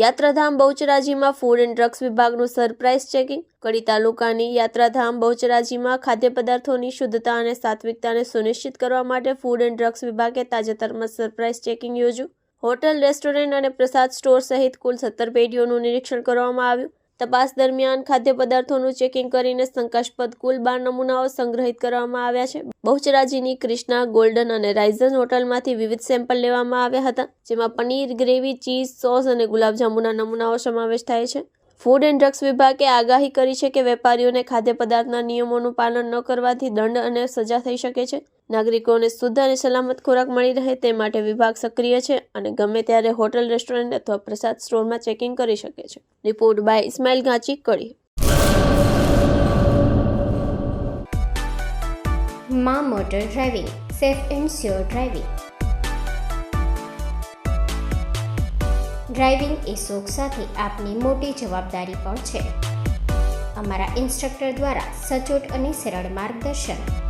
યાત્રાધામ બહુચરાજીમાં food and drugs વિભાગનું સરપ્રાઇઝ ચેકિંગ કડી તાલુકાની યાત્રાધામ બહુચરાજીમાં ખાદ્ય પદાર્થોની શુદ્ધતા અને સાત્વિકતાને સુનિશ્ચિત કરવા માટે ફૂડ એન્ડ ડ્રગ્સ વિભાગે તાજેતરમાં સરપ્રાઇઝ ચેકિંગ યોજ્યું. હોટલ, રેસ્ટોરન્ટ અને પ્રસાદ સ્ટોર સહિત કુલ સત્તર પેઢીઓનું નિરીક્ષણ કરવામાં આવ્યું. તપાસ દરમિયાન ખાદ્ય પદાર્થોનું ચેકિંગ કરીને શંકાસ્પદ કુલ બાર નમૂનાઓ સંગ્રહિત કરવામાં આવ્યા છે. બહુચરાજીની ક્રિષ્ના ગોલ્ડન અને રાઇઝન હોટલમાંથી વિવિધ સેમ્પલ લેવામાં આવ્યા હતા, જેમાં પનીર, ગ્રેવી, ચીઝ, સોસ અને ગુલાબજાંબુના નમૂનાઓ સમાવેશ થાય છે. ફૂડ એન્ડ ડ્રગ્સ વિભાગે આગાહી કરી છે કે વેપારીઓને ખાદ્ય પદાર્થના નિયમોનું પાલન ન કરવાથી દંડ અને સજા થઈ શકે છે. નાગરિકોને શુદ્ધ અને સલામત ખોરાક મળી રહે તે માટે વિભાગ સક્રિય છે અને ગમે ત્યારે હોટલ, રેસ્ટોરન્ટ અથવા પ્રસાદ સ્ટોરમાં ચેકિંગ કરી શકે છે. રિપોર્ટ બાય ઇસ્માઇલ ગાંચી કડી મા motor driving, safe and sure driving. Driving એ શોખ સાથે આપની મોટી જવાબદારી પણ છે. અમારા ઇન્સ્ટ્રક્ટર દ્વારા સચોટ અને સરળ માર્ગદર્શન.